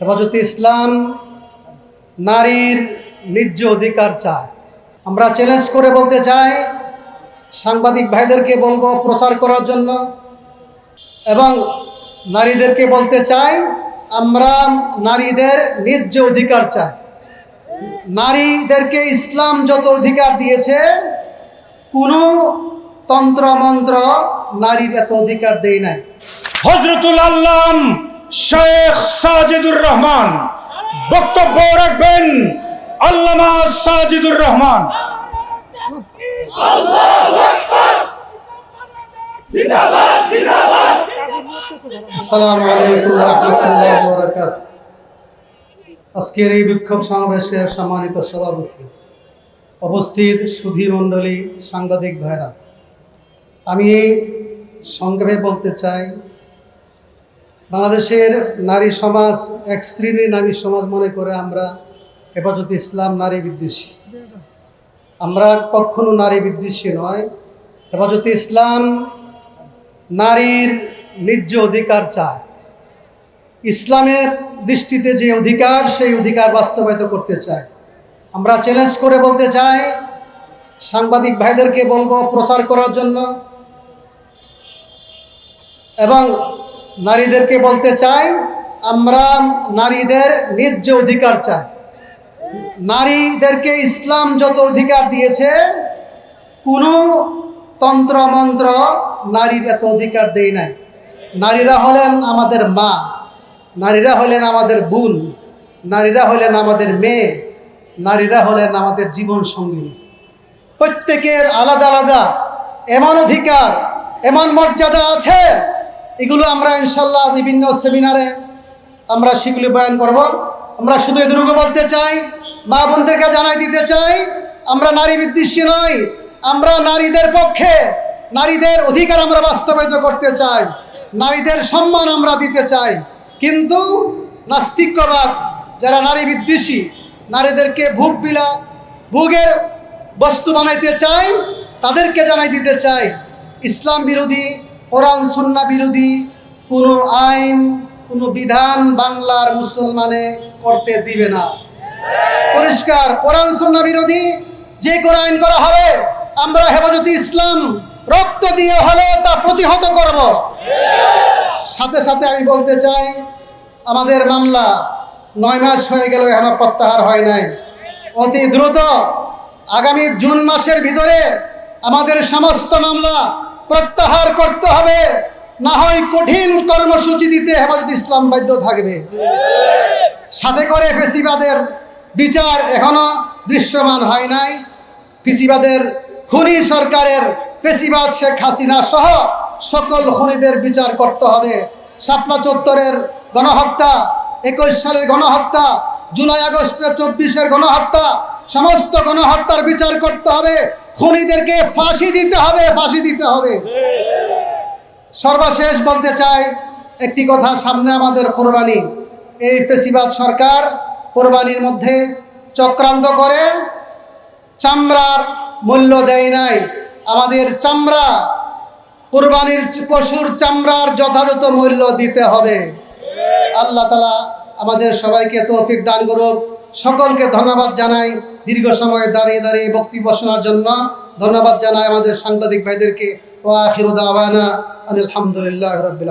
হেফাজতে ইসলাম নারীর ন্যায্য অধিকার চায়। আমরা চ্যালেঞ্জ করে বলতে চাই, সাংবাদিক ভাইদেরকে বলব প্রচার করার জন্য এবং নারীদেরকে বলতে চাই, আমরা নারীদের ন্যায্য অধিকার চাই। নারীদেরকে ইসলাম যত অধিকার দিয়েছে, কোনো তন্ত্রমন্ত্র নারীর এত অধিকার দেয় নাই। হজরতুল আল্লাম শেখ সাজিদুর রহমান। বক্তব্য রাখবেন আল্লামা সাজিদুর রহমান। আজকের এই বিক্ষোভ সমাবেশের সম্মানিত সভাপতি উপস্থিত সুধী মণ্ডলী সাংবাদিক ভাইরা, আমি সংক্ষেপে বলতে চাই বাংলাদেশের নারী সমাজ, এক শ্রেণির নারী সমাজ মনে করে আমরা হেফাজত ইসলাম নারী বিদ্বেষী। আমরা কখনো নারী বিদ্বেষী নয়। হেফাজত ইসলাম নারীর ন্যায্য অধিকার চায়। ইসলামের দৃষ্টিতে যে অধিকার, সেই অধিকার বাস্তবায়িত করতে চায়। আমরা চ্যালেঞ্জ করে বলতে চাই, সাংবাদিক ভাইদেরকে বলব প্রচার করার জন্য। এবং নারীদেরকে বলতে চাই, আমরা নারীদের ন্যায্য অধিকার চাই। নারীদেরকে ইসলাম যত অধিকার দিয়েছে, কোনো তন্ত্রমন্ত্র নারীর এত অধিকার দেয় নাই। নারীরা হলেন আমাদের মা, নারীরা হলেন আমাদের বোন, নারীরা হলেন আমাদের মেয়ে, নারীরা হলেন আমাদের জীবন সঙ্গী। প্রত্যেকের আলাদা আলাদা, এমন অধিকার, এমন মর্যাদা আছে এগুলো আমরা ইনশাল্লাহ বিভিন্ন সেমিনারে আমরা সেগুলি বয়ান করব। আমরা শুধু এদেরকে বলতে চাই, মা বোনদেরকে জানাই দিতে চাই, আমরা নারী বিদ্বেষী নই, আমরা নারীদের পক্ষে নারীদের অধিকার আমরা বাস্তবায়িত করতে চাই, নারীদের সম্মান আমরা দিতে চাই। কিন্তু নাস্তিক্যবাদ যারা নারী বিদ্বেষী, নারীদেরকে ভোগ বিলা ভোগের বস্তু বানাইতে চাই তাদেরকে জানাই দিতে চাই, ইসলাম বিরোধী কোরআন, সন্না বিরোধী, কোনো আইন, কোনো বিধান বাংলার মুসলমানে করতে দিবে না। পরিষ্কার, কোরআন, সন্না বিরোধী, যে কোনো আইন করা হবে, আমরা হেফাজতে ইসলাম, রক্ত দিয়ে হলে তা প্রতিহত করব। সাথে সাথে আমি বলতে চাই, আমাদের মামলা নয় মাস হয়ে গেল, এখনও প্রত্যাহার হয় নাই। অতি দ্রুত আগামী জুন মাসের ভিতরে আমাদের সমস্ত মামলা প্রত্যাহার করতে হবে। না হয় কঠিন কর্মসূচি দিতে হেফাজত ইসলাম বাধ্য থাকবে। সাথে করে ফেসিবাদের বিচার এখনও দৃশ্যমান হয় নাই। ফেসিবাদের খুনি সরকারের ফেসিবাদ শেখ হাসিনা সহ সকল খুনিদের বিচার করতে হবে। শাপলা চত্বরের গণহত্যা, একুশ সালের গণহত্যা, জুলাই আগস্টের চব্বিশের গণহত্যা, সমস্ত গণহত্যার বিচার করতে হবে। খুনিদেরকে ফাঁসি দিতে হবে, ফাঁসি দিতে হবে। সর্বশেষ বলতে চাই একটি কথা সামনে আমাদের কোরবানি। এই ফেসিবাদ সরকার কোরবানির মধ্যে চক্রান্ত করে, চামড়ার মূল্য দেয় নাই। আমাদের চামড়া, কোরবানির পশুর চামড়ার যথাযথ মূল্য দিতে হবে। আল্লাহ তালা আমাদের সবাইকে তৌফিক দান করুক। সকলকে ধন্যবাদ জানাই। দীর্ঘ সময় দাঁড়িয়ে দাঁড়িয়ে বক্তব্য শোনার জন্য ধন্যবাদ জানাই আমাদের সাংবাদিক ভাইদেরকে। আলহামদুলিল্লাহ রবিল